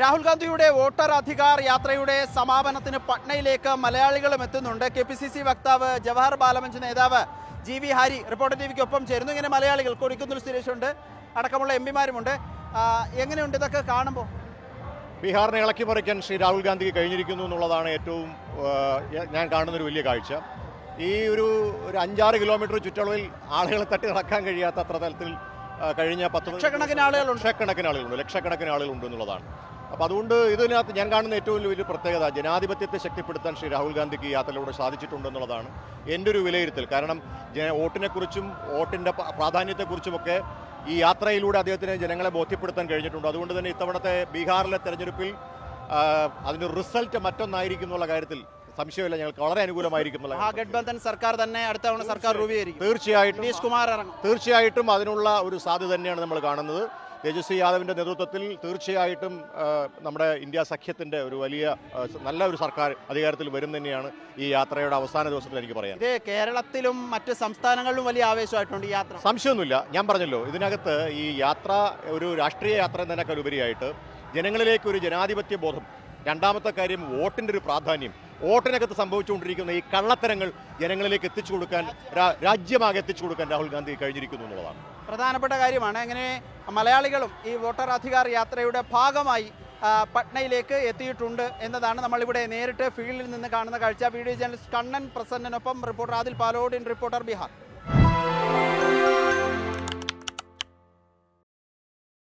രാഹുൽ ഗാന്ധിയുടെ വോട്ടർ അധികാർ യാത്രയുടെ സമാപനത്തിന് പട്നയിലേക്ക് മലയാളികളും എത്തുന്നുണ്ട്. കെ പി സി സി വക്താവ് ജവഹർ ബാലമഞ്ച് നേതാവ് G V Hari reporter T വിക്കൊപ്പം ചേരുന്നു. ഇങ്ങനെ മലയാളികൾ കൊടിക്കുന്നിൽ സുരേഷുണ്ട്. അടക്കമുള്ള എം പിമാരുമുണ്ട്. എങ്ങനെയുണ്ട് ഇതൊക്കെ കാണുമ്പോൾ ബീഹാറിനെ ഇളക്കി മറിക്കാൻ ശ്രീ രാഹുൽ ഗാന്ധിക്ക് കഴിഞ്ഞിരിക്കുന്നു എന്നുള്ളതാണ് ഏറ്റവും ഞാൻ കാണുന്നൊരു വലിയ കാഴ്ച. ഈ ഒരു ഒരു അഞ്ചാറ് കിലോമീറ്റർ ചുറ്റളവിൽ ആളുകളെ തട്ടി നടക്കാൻ കഴിയാത്ത അത്ര തലത്തിൽ കഴിഞ്ഞ പത്ത് ലക്ഷക്കണക്കിന് ആളുകളുണ്ട്. ലക്ഷക്കണക്കിന് ആളുകളുണ്ട്. ലക്ഷക്കണക്കിന് ആളുകളുണ്ട് എന്നുള്ളതാണ്. അപ്പോൾ അതുകൊണ്ട് ഇതിനകത്ത് ഞാൻ കാണുന്ന ഏറ്റവും വലിയ പ്രത്യേകത ജനാധിപത്യത്തെ ശക്തിപ്പെടുത്താൻ ശ്രീ രാഹുൽ ഗാന്ധിക്ക് ഈ യാത്രയിലൂടെ സാധിച്ചിട്ടുണ്ടെന്നുള്ളതാണ് എന്റെ ഒരു വിലയിരുത്തൽ. കാരണം വോട്ടിനെക്കുറിച്ചും വോട്ടിന്റെ പ്രാധാന്യത്തെക്കുറിച്ചുമൊക്കെ ഈ യാത്രയിലൂടെ അദ്ദേഹത്തിന് ജനങ്ങളെ ബോധ്യപ്പെടുത്താൻ കഴിഞ്ഞിട്ടുണ്ട്. അതുകൊണ്ട് തന്നെ ഇത്തവണത്തെ ബീഹാറിലെ തെരഞ്ഞെടുപ്പിൽ അതിന്റെ റിസൾട്ട് മറ്റൊന്നായിരിക്കും എന്നുള്ള കാര്യത്തിൽ സംശയമില്ല. ഞങ്ങൾക്ക് വളരെ അനുകൂലമായിരിക്കും ഗഡ്ബന്ധൻ സർക്കാർ തന്നെ അടുത്ത തവണ സർക്കാർ രൂപീകരിക്കും. തീർച്ചയായിട്ടും തീർച്ചയായിട്ടും അതിനുള്ള ഒരു സാധ്യത തന്നെയാണ് നമ്മൾ കാണുന്നത്. തേജസ്വി യാദവിന്റെ നേതൃത്വത്തിൽ തീർച്ചയായിട്ടും നമ്മുടെ ഇന്ത്യ സഖ്യത്തിന്റെ ഒരു വലിയ നല്ല ഒരു സർക്കാർ അധികാരത്തിൽ വരും തന്നെയാണ് ഈ യാത്രയുടെ അവസാന ദിവസത്തിൽ എനിക്ക് പറയാം ഇത് കേരളത്തിലും മറ്റ് സംസ്ഥാനങ്ങളിലും വലിയ ആവേശമായിട്ടുണ്ട് ഈ യാത്ര. സംശയമൊന്നുമില്ല. ഞാൻ പറഞ്ഞല്ലോ ഇതിനകത്ത് ഈ യാത്ര ഒരു രാഷ്ട്രീയ യാത്ര എന്നതിനേക്കാൾ ഉപരിയായിട്ട് ജനങ്ങളിലേക്ക് ഒരു ജനാധിപത്യ ബോധം രണ്ടാമത്തെ കാര്യം വോട്ടിന്റെ ഒരു പ്രാധാന്യം. വോട്ടിനകത്ത് സംഭവിച്ചുകൊണ്ടിരിക്കുന്ന ഈ കള്ളത്തരങ്ങൾ ജനങ്ങളിലേക്ക് എത്തിച്ചു കൊടുക്കാൻ രാജ്യമാകെ എത്തിച്ചു കൊടുക്കാൻ രാഹുൽ ഗാന്ധി കഴിഞ്ഞിരിക്കുന്നു എന്നുള്ളതാണ്. പ്രധാനപ്പെട്ട കാര്യമാണ്. എങ്ങനെ മലയാളികളും ഈ വോട്ടർ അധികാർ യാത്രയുടെ ഭാഗമായി പട്നയിലേക്ക് എത്തിയിട്ടുണ്ട് എന്നതാണ് നമ്മളിവിടെ നേരിട്ട് ഫീൽഡിൽ നിന്ന് കാണുന്ന കാഴ്ച. വീഡിയോ ജേണലിസ്റ്റ് കണ്ണൻ പ്രസന്നനൊപ്പം റിപ്പോർട്ടർ ആദിൽ പാലോഡിൻ റിപ്പോർട്ടർ ബീഹാർ.